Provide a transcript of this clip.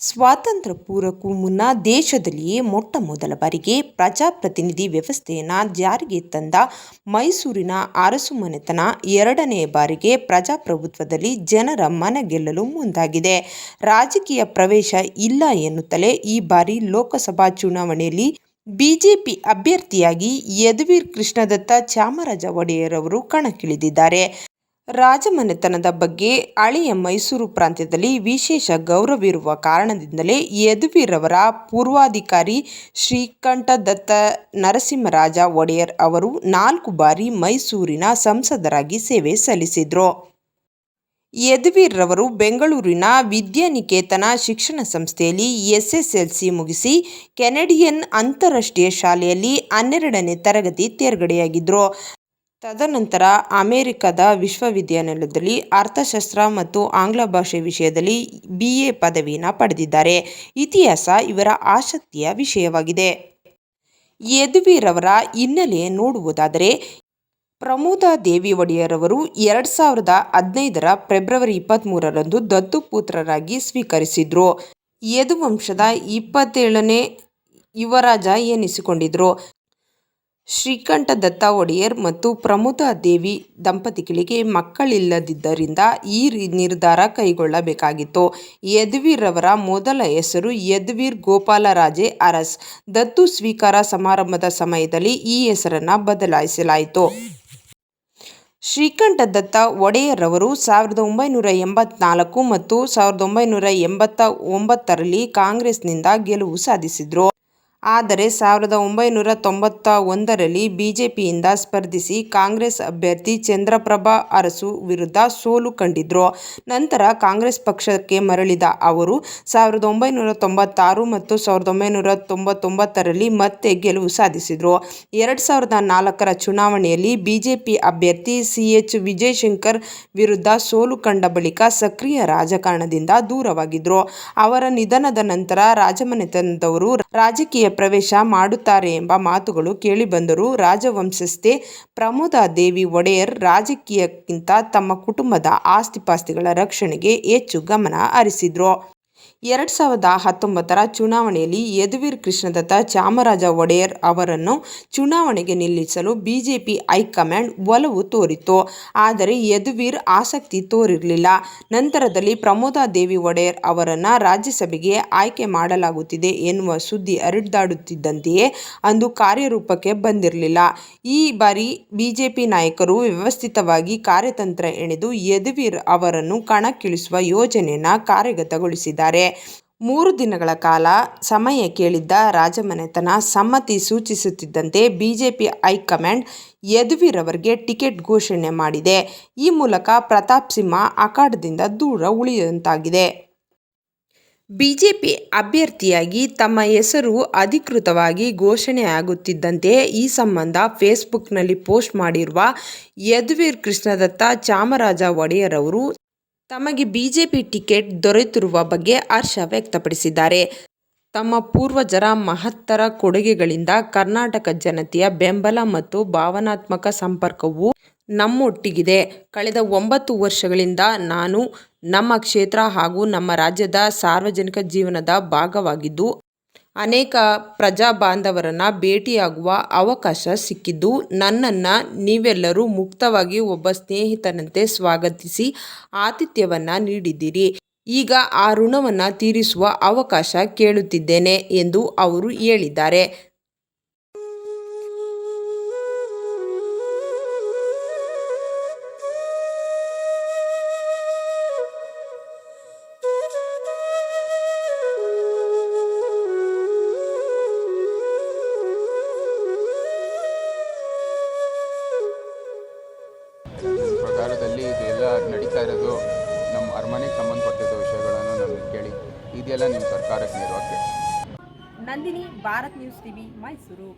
ಸ್ವಾತಂತ್ರ್ಯ ಪೂರ್ವಕ್ಕೂ ಮುನ್ನ ದೇಶದಲ್ಲಿಯೇ ಮೊಟ್ಟ ಮೊದಲ ಬಾರಿಗೆ ಪ್ರಜಾಪ್ರತಿನಿಧಿ ವ್ಯವಸ್ಥೆಯನ್ನು ಜಾರಿಗೆ ತಂದ ಮೈಸೂರಿನ ಅರಸು ಮನೆತನ ಎರಡನೇ ಬಾರಿಗೆ ಪ್ರಜಾಪ್ರಭುತ್ವದಲ್ಲಿ ಜನರ ಮನ ಗೆಲ್ಲಲು ಮುಂದಾಗಿದೆ. ರಾಜಕೀಯ ಪ್ರವೇಶ ಇಲ್ಲ ಎನ್ನುತ್ತಲೇ ಈ ಬಾರಿ ಲೋಕಸಭಾ ಚುನಾವಣೆಯಲ್ಲಿ ಬಿಜೆಪಿ ಅಭ್ಯರ್ಥಿಯಾಗಿ ಯದುವೀರ್ ಕೃಷ್ಣದತ್ತ ಚಾಮರಾಜ ಒಡೆಯರ್ ಅವರು ಕಣಕ್ಕಿಳಿದಿದ್ದಾರೆ. ರಾಜಮನೆತನದ ಬಗ್ಗೆ ಹಳೆಯ ಮೈಸೂರು ಪ್ರಾಂತ್ಯದಲ್ಲಿ ವಿಶೇಷ ಗೌರವವಿರುವ ಕಾರಣದಿಂದಲೇ ಯದುವೀರವರ ಪೂರ್ವಾಧಿಕಾರಿ ಶ್ರೀಕಂಠದತ್ತ ನರಸಿಂಹರಾಜ ಒಡೆಯರ್ ಅವರು ನಾಲ್ಕು ಬಾರಿ ಮೈಸೂರಿನ ಸಂಸದರಾಗಿ ಸೇವೆ ಸಲ್ಲಿಸಿದ್ರು. ಯದುವೀರ್ರವರು ಬೆಂಗಳೂರಿನ ವಿದ್ಯಾನಿಕೇತನ ಶಿಕ್ಷಣ ಸಂಸ್ಥೆಯಲ್ಲಿ ಎಸ್ಎಸ್ಎಲ್ಸಿ ಮುಗಿಸಿ ಕೆನಡಿಯನ್ ಅಂತಾರಾಷ್ಟ್ರೀಯ ಶಾಲೆಯಲ್ಲಿ ಹನ್ನೆರಡನೇ ತರಗತಿ ತೇರ್ಗಡೆಯಾಗಿದ್ರು. ತದನಂತರ ಅಮೆರಿಕದ ವಿಶ್ವವಿದ್ಯಾನಿಲಯದಲ್ಲಿ ಅರ್ಥಶಾಸ್ತ್ರ ಮತ್ತು ಆಂಗ್ಲ ಭಾಷೆ ವಿಷಯದಲ್ಲಿ ಬಿ. ಎ. ಪದವಿಯನ್ನು ಪಡೆದಿದ್ದಾರೆ. ಇತಿಹಾಸ ಇವರ ಆಸಕ್ತಿಯ ವಿಷಯವಾಗಿದೆ. ಯದುವೀರವರ ರವರ ಹಿನ್ನೆಲೆ ನೋಡುವುದಾದರೆ, ಪ್ರಮೋದ ದೇವಿ ಒಡೆಯರವರು ಎರಡು ಸಾವಿರದ ಹದಿನೈದರ ಫೆಬ್ರವರಿ ಇಪ್ಪತ್ತ್ಮೂರರಂದು ದತ್ತುಪುತ್ರರಾಗಿ ಸ್ವೀಕರಿಸಿದ್ರು. ಯದುವಂಶದ ಇಪ್ಪತ್ತೇಳನೇ ಯುವರಾಜ ಎನಿಸಿಕೊಂಡಿದ್ರು. ಶ್ರೀಕಂಠದತ್ತ ಒಡೆಯರ್ ಮತ್ತು ಪ್ರಮೋದಾದೇವಿ ದಂಪತಿಗಳಿಗೆ ಮಕ್ಕಳಿಲ್ಲದಿದ್ದರಿಂದ ಈ ನಿರ್ಧಾರ ಕೈಗೊಳ್ಳಬೇಕಾಗಿತ್ತು. ಯದ್ವೀರ್ ಅವರ ಮೊದಲ ಹೆಸರು ಯದುವೀರ್ ಗೋಪಾಲರಾಜೇ ಅರಸ್. ದತ್ತು ಸ್ವೀಕಾರ ಸಮಾರಂಭದ ಸಮಯದಲ್ಲಿ ಈ ಹೆಸರನ್ನು ಬದಲಾಯಿಸಲಾಯಿತು. ಶ್ರೀಕಂಠದತ್ತ ಒಡೆಯರ್ ಅವರು ಸಾವಿರದ ಒಂಬೈನೂರ ಎಂಬತ್ನಾಲ್ಕು ಮತ್ತು ಸಾವಿರದ ಒಂಬೈನೂರ ಎಂಬತ್ತ ಒಂಬತ್ತರಲ್ಲಿ ಕಾಂಗ್ರೆಸ್ನಿಂದ ಗೆಲುವು ಸಾಧಿಸಿದ್ರು. ಆದರೆ ಸಾವಿರದ ಒಂಬೈನೂರ ತೊಂಬತ್ತ ಒಂದರಲ್ಲಿ ಬಿಜೆಪಿಯಿಂದ ಸ್ಪರ್ಧಿಸಿ ಕಾಂಗ್ರೆಸ್ ಅಭ್ಯರ್ಥಿ ಚಂದ್ರಪ್ರಭಾ ಅರಸು ವಿರುದ್ಧ ಸೋಲು ಕಂಡಿದ್ರು. ನಂತರ ಕಾಂಗ್ರೆಸ್ ಪಕ್ಷಕ್ಕೆ ಮರಳಿದ ಅವರು ಸಾವಿರದ ಒಂಬೈನೂರ ತೊಂಬತ್ತಾರು ಮತ್ತು ಸಾವಿರದ ಒಂಬೈನೂರ ತೊಂಬತ್ತೊಂಬತ್ತರಲ್ಲಿ ಮತ್ತೆ ಗೆಲುವು ಸಾಧಿಸಿದ್ರು. ಎರಡು ಸಾವಿರದ ನಾಲ್ಕರ ಚುನಾವಣೆಯಲ್ಲಿ ಬಿಜೆಪಿ ಅಭ್ಯರ್ಥಿ ಸಿ. ಎಚ್. ವಿಜಯಶಂಕರ್ ವಿರುದ್ಧ ಸೋಲು ಕಂಡ ಬಳಿಕ ಸಕ್ರಿಯ ರಾಜಕಾರಣದಿಂದ ದೂರವಾಗಿದ್ರು. ಅವರ ನಿಧನದ ನಂತರ ರಾಜಮನೆತನದವರು ರಾಜಕೀಯ ಪ್ರವೇಶ ಮಾಡುತ್ತಾರೆ ಎಂಬ ಮಾತುಗಳು ಕೇಳಿಬಂದರೂ ರಾಜವಂಶಸ್ಥೆ ಪ್ರಮೋದಾ ದೇವಿ ಒಡೆಯರ್ ರಾಜಕೀಯಕ್ಕಿಂತ ತಮ್ಮ ಕುಟುಂಬದ ಆಸ್ತಿಪಾಸ್ತಿಗಳ ರಕ್ಷಣೆಗೆ ಹೆಚ್ಚು ಗಮನ ಹರಿಸಿದ್ರು. ಎರಡು ಸಾವಿರದ ಹತ್ತೊಂಬತ್ತರ ಚುನಾವಣೆಯಲ್ಲಿ ಯದುವೀರ್ ಕೃಷ್ಣದತ್ತ ಚಾಮರಾಜ ಒಡೆಯರ್ ಅವರನ್ನು ಚುನಾವಣೆಗೆ ನಿಲ್ಲಿಸಲು ಬಿಜೆಪಿ ಹೈಕಮಾಂಡ್ ಒಲವು ತೋರಿತ್ತು. ಆದರೆ ಯದುವೀರ್ ಆಸಕ್ತಿ ತೋರಿರಲಿಲ್ಲ. ನಂತರದಲ್ಲಿ ಪ್ರಮೋದಾದೇವಿ ಒಡೆಯರ್ ಅವರನ್ನು ರಾಜ್ಯಸಭೆಗೆ ಆಯ್ಕೆ ಮಾಡಲಾಗುತ್ತಿದೆ ಎನ್ನುವ ಸುದ್ದಿ ಹರಿದಾಡುತ್ತಿದ್ದಂತೆಯೇ ಅಂದು ಕಾರ್ಯರೂಪಕ್ಕೆ ಬಂದಿರಲಿಲ್ಲ. ಈ ಬಾರಿ ಬಿಜೆಪಿ ನಾಯಕರು ವ್ಯವಸ್ಥಿತವಾಗಿ ಕಾರ್ಯತಂತ್ರ ಎಣೆದು ಯದುವೀರ್ ಅವರನ್ನು ಕಣಕ್ಕಿಳಿಸುವ ಯೋಜನೆಯನ್ನು ಕಾರ್ಯಗತಗೊಳಿಸಿದ್ದಾರೆ. ಮೂರು ದಿನಗಳ ಕಾಲ ಸಮಯ ಕೇಳಿದ್ದ ರಾಜಮನೆತನ ಸಮ್ಮತಿ ಸೂಚಿಸುತ್ತಿದ್ದಂತೆ ಬಿಜೆಪಿ ಹೈಕಮಾಂಡ್ ಯದುವೀರ್ ಅವರಿಗೆ ಟಿಕೆಟ್ ಘೋಷಣೆ ಮಾಡಿದೆ. ಈ ಮೂಲಕ ಪ್ರತಾಪ್ ಸಿಂಹ ಅಖಾಡದಿಂದ ದೂರ ಉಳಿದಂತಾಗಿದೆ. ಬಿಜೆಪಿ ಅಭ್ಯರ್ಥಿಯಾಗಿ ತಮ್ಮ ಹೆಸರು ಅಧಿಕೃತವಾಗಿ ಘೋಷಣೆಯಾಗುತ್ತಿದ್ದಂತೆ ಈ ಸಂಬಂಧ ಫೇಸ್ಬುಕ್ನಲ್ಲಿ ಪೋಸ್ಟ್ ಮಾಡಿರುವ ಯದುವೀರ್ ಕೃಷ್ಣದತ್ತ ಚಾಮರಾಜ ಒಡೆಯರ್ ಅವರು ತಮಗೆ ಬಿಜೆಪಿ ಟಿಕೆಟ್ ದೊರೆತಿರುವ ಬಗ್ಗೆ ಹರ್ಷ ವ್ಯಕ್ತಪಡಿಸಿದ್ದಾರೆ. ತಮ್ಮ ಪೂರ್ವಜರ ಮಹತ್ತರ ಕೊಡುಗೆಗಳಿಂದ ಕರ್ನಾಟಕ ಜನತೆಯ ಬೆಂಬಲ ಮತ್ತು ಭಾವನಾತ್ಮಕ ಸಂಪರ್ಕವು ನಮ್ಮೊಟ್ಟಿಗಿದೆ. ಕಳೆದ ಒಂಬತ್ತು ವರ್ಷಗಳಿಂದ ನಾನು ನಮ್ಮ ಕ್ಷೇತ್ರ ಹಾಗೂ ನಮ್ಮ ರಾಜ್ಯದ ಸಾರ್ವಜನಿಕ ಜೀವನದ ಭಾಗವಾಗಿದ್ದು ಅನೇಕ ಪ್ರಜಾಬಾಂಧವರನ್ನು ಭೇಟಿಯಾಗುವ ಅವಕಾಶ ಸಿಕ್ಕಿದ್ದು, ನನ್ನನ್ನು ನೀವೆಲ್ಲರೂ ಮುಕ್ತವಾಗಿ ಒಬ್ಬ ಸ್ನೇಹಿತನಂತೆ ಸ್ವಾಗತಿಸಿ ಆತಿಥ್ಯವನ್ನು ನೀಡಿದ್ದೀರಿ. ಈಗ ಆ ಋಣವನ್ನು ತೀರಿಸುವ ಅವಕಾಶ ಕೇಳುತ್ತಿದ್ದೇನೆ ಎಂದು ಅವರು ಹೇಳಿದ್ದಾರೆ. ಅರಮನೆಗೆ ಸಂಬಂಧಪಟ್ಟಿದ್ದ ವಿಷಯಗಳನ್ನು ನಮಗೆ ಕೇಳಿ ಇದೆಲ್ಲ ನಿಮ್ಮ ಸರ್ಕಾರಕ್ಕೆ ನೆರವಾಗಿ ನಂದಿನಿ ಭಾರತ್ ನ್ಯೂಸ್ ಟಿವಿ ಮೈಸೂರು.